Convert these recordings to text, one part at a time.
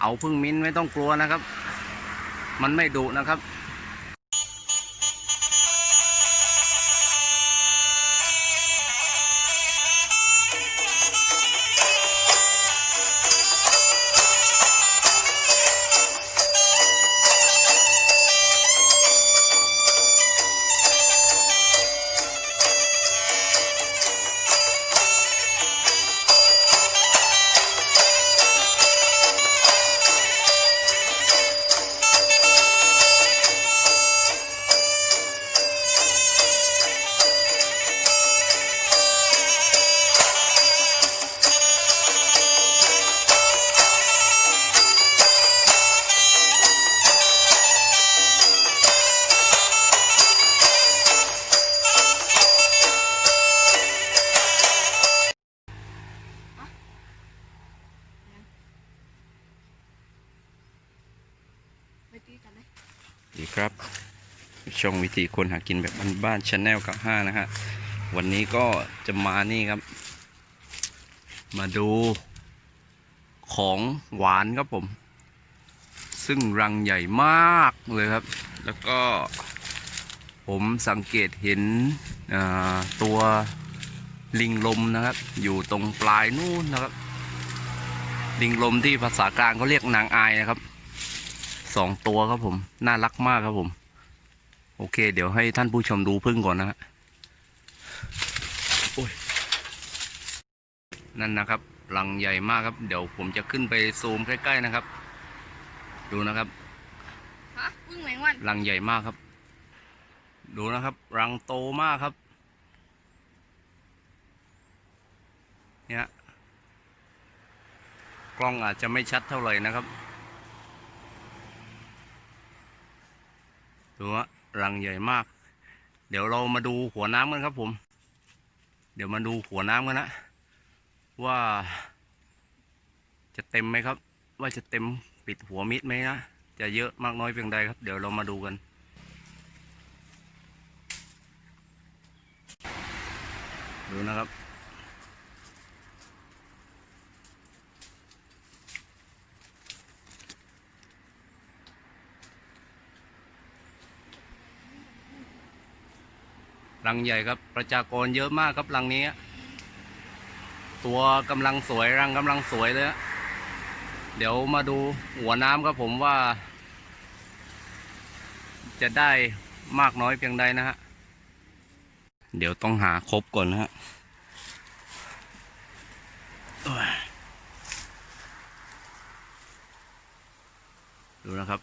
เอาพึ่งมิ้นไม่ต้องกลัวนะครับ มันไม่ดุนะครับ ครับ ช่องวิธีคนหากินแบบบ้านๆชาแนลกับห้านะฮะ วันนี้ก็จะมานี่ครับ มาดูของหวานครับผม ซึ่งรังใหญ่มากเลยครับ แล้วก็ผมสังเกตเห็นตัวลิงลมนะครับ อยู่ตรงปลายนู่นนะครับ ลิงลมที่ภาษากลางเขาเรียกนางอายนะครับ สองตัวครับผม น่ารักมากครับผม โอเค เดี๋ยวให้ท่านผู้ชมดูพึ่งก่อนนะฮะโอ้ยนั่นนะครับรังใหญ่มากครับ เดี๋ยวผมจะขึ้นไปซูมใกล้ๆนะครับ ดูนะครับฮะพึ่งแมงวันรังใหญ่มากครับ ดูนะครับรังโตมากครับ เนี่ยกล้องอาจจะไม่ชัดเท่าไหร่นะครับ ดูว่ารังใหญ่มาก เดี๋ยวเรามาดูหัวน้ำกันครับผม เดี๋ยวมาดูหัวน้ำกันนะว่า จะเต็มไหมครับ ว่าจะเต็มปิดหัวมิดไหมนะจะเยอะมากน้อยเพียงใดครับ เดี๋ยวเรามาดูกัน ดูนะครับ รังใหญ่ครับ ประชากรเยอะมากครับรังนี้ ตัวกำลังสวยรังกำลังสวยเลยเดี๋ยวมาดูหัวน้ำครับผมว่า จะได้มากน้อยเพียงใดนะฮะ เดี๋ยวต้องหาครบก่อนนะฮะดูนะครับ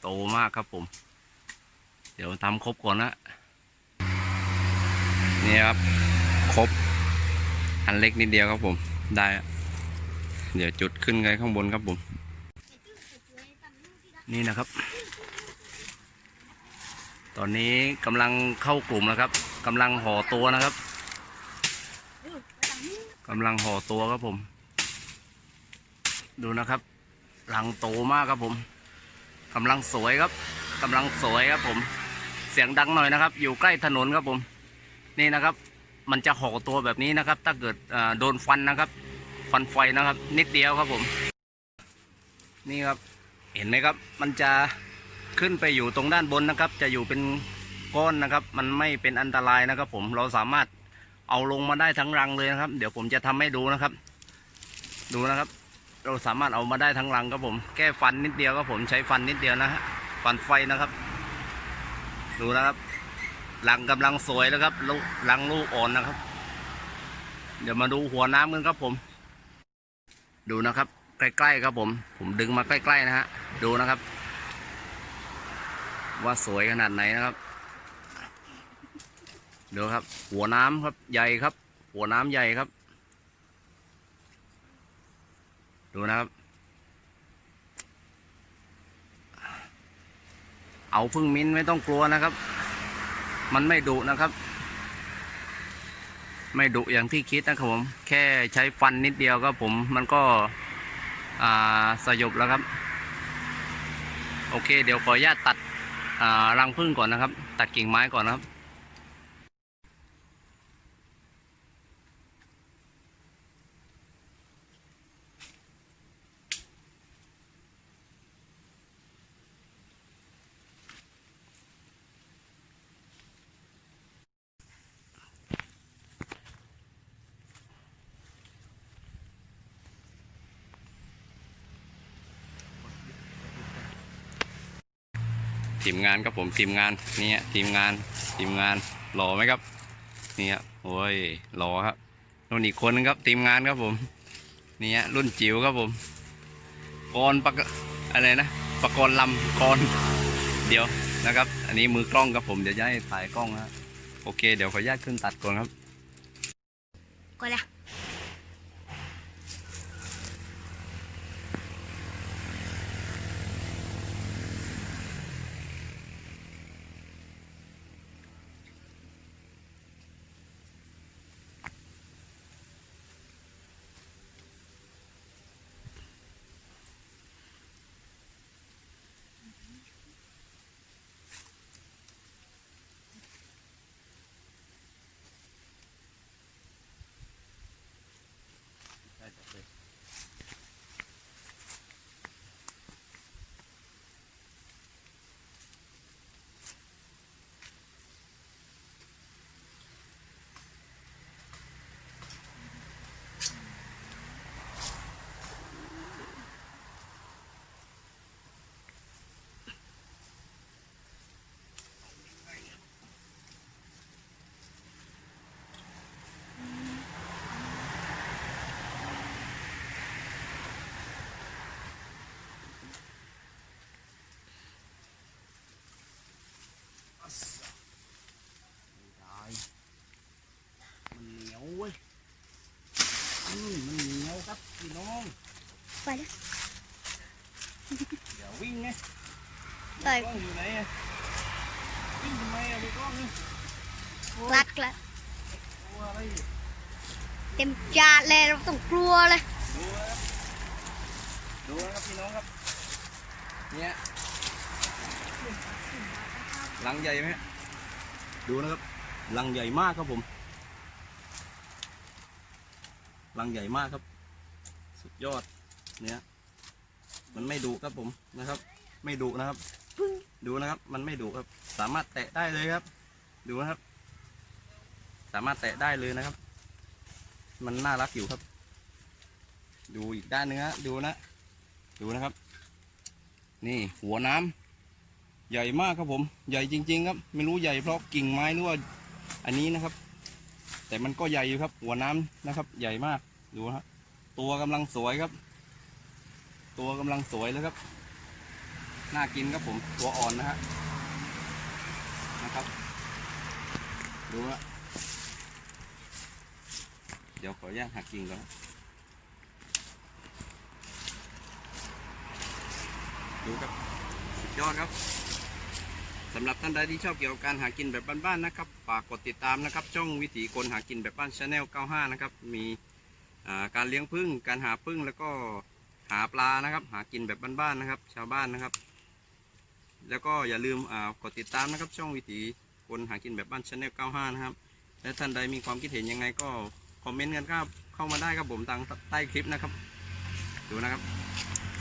โตมากครับผม เดี๋ยวทำครบก่อนนะ นี่ครับ ครบ อันเล็กนิดเดียวครับผม ได้ เดี๋ยวจุดขึ้นไงข้างบนครับผม นี่นะครับ ตอนนี้กำลังเข้ากลุ่มแล้วครับกำลังห่อตัวนะครับกำลังห่อตัวครับผม ดูนะครับรังโตมากครับผมกำลังสวยครับกำลังสวยครับผม เสียงดังหน่อยนะครับ อยู่ใกล้ถนนครับผม นี่นะครับ มันจะห่อตัวแบบนี้นะครับ ถ้าเกิดโดนฟันนะครับ ฟันไฟนะครับ นิดเดียวครับผม นี่ครับเห็นไหมครับ มันจะขึ้นไปอยู่ตรงด้านบนนะครับ จะอยู่เป็นก้อนนะครับ มันไม่เป็นอันตรายนะครับ ผมเราสามารถเอาลงมาได้ทั้งรังเลยนะครับ เดี๋ยวผมจะทำให้ดูนะครับ ดูนะครับ เราสามารถเอามาได้ทั้งรังครับผม แก้ฟันนิดเดียวครับผมใช้ฟันนิดเดียวนะฮะฟันไฟนะครับ ดูนะครับ รังกำลังสวยแล้วครับลูกรังลูกอ่อนนะครับ เดี๋ยวมาดูหัวน้ำกันครับผม ดูนะครับ ใกล้ๆครับผม ผมดึงมาใกล้ๆนะฮะดูนะครับ ว่าสวยขนาดไหนนะครับดูครับ หัวน้ำครับใหญ่ครับ หัวน้ำใหญ่ครับ ดูนะครับเอาพึ่งมิ้นไม่ต้องกลัวนะครับ มันไม่ดุนะครับ ไม่ดุอย่างที่คิดนะครับผม แค่ใช้ฟันนิดเดียวก็ผมมันก็สยบแล้วครับ โอเค เดี๋ยวขออนุญาตตัดรังพึ่งก่อนนะครับ ตัดกิ่งไม้ก่อนนะครับ ทีมงานครับผมทีมงานนี่ยทีมงานทีมงานหล่อไหมครับนี่ยโอ้ยหล่อครับนู่นอีกคนนึงครับทีมงานครับผมนี่ยรุ่นจิ๋วครับผมกรปะอะไรนะปะกรลำกรเดี๋ยวนะครับ อันนี้มือกล้องครับผมเดี๋ยวจะให้ถ่ายกล้องนะโอเค เดี๋ยวขออนุญาตขึ้นตัดก่อนครับก่อนละ มันเหนียวเว้ยอืมมันเหนียวครับพี่น้อง ไปละเดี๋ยววิ่งไงไปกล้องอยู่ไหนอะวิ่งทำไมอะดูกล้องนี่กลัดกลัดตัวอะไรอยู่เต็มจานเลยเราต้องกลัวเลยดูนะครับดูนะครับพี่น้องครับเนี่ยลังใหญ่ไหมฮะดูนะครับลังใหญ่มากครับผมลังใหญ่มากครับ สุดยอด เนี่ยมันไม่ดุครับผมนะครับ ไม่ดุนะครับ ดูนะครับ มันไม่ดุครับ สามารถแตะได้เลยครับ ดูนะครับ สามารถแตะได้เลยนะครับ มันน่ารักอยู่ครับ ดูอีกด้านหนึงฮะดูนะ ดูนะครับ นี่หัวน้ำใหญ่มากครับผม ใหญ่จริง ๆ ครับ ไม่รู้ใหญ่เพราะกิ่งไม้หรือว่าอันนี้นะครับ แต่มันก็ใหญ่อยู่ครับ หัวน้ำนะครับ ใหญ่มากดูนะฮะตัวกำลังสวยครับ ตัวกำลังสวยเลยครับ น่ากินครับผม ตัวอ่อนนะฮะ นะครับ ดูนะเดี๋ยวขออนุญาตหักกิ่งก่อนดูครับ สุดยอดครับสำหรับท่านใดที่ชอบเกี่ยวกับการหากินแบบบ้านๆนะครับฝากกดติดตามนะครับ ช่องวิถีคนหากินแบบบ้านชาแนล95 นะครับ มีการเลี้ยงผึ้งการหาผึ้งแล้วก็ หาปลานะครับ หากินแบบบ้านๆนะครับ ชาวบ้านนะครับ แล้วก็อย่าลืมอ่ากดติดตามนะครับ ช่องวิถีคนหากินแบบบ้านชาแนล95 นะครับ และท่านใดมีความคิดเห็นยังไงก็คอมเมนต์กันครับเข้ามาได้ครับผมทางใต้คลิปนะครับ ดูนะครับ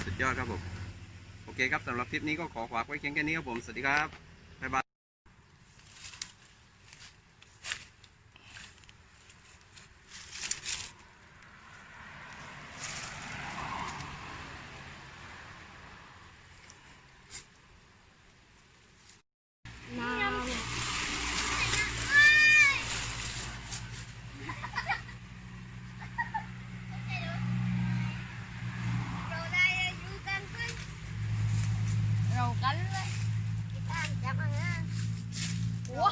สุดยอดครับผม โอเคครับสำหรับคลิปนี้ก็ขอฝากไว้เพียงแค่นี้ครับผม สวัสดีครับ บ๊ายบาย น้ำเรากันเลยตั้งจับมาฮะว้า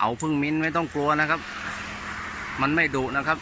เอาพึ่งมิ้นไม่ต้องกลัวนะครับ มันไม่ดุนะครับ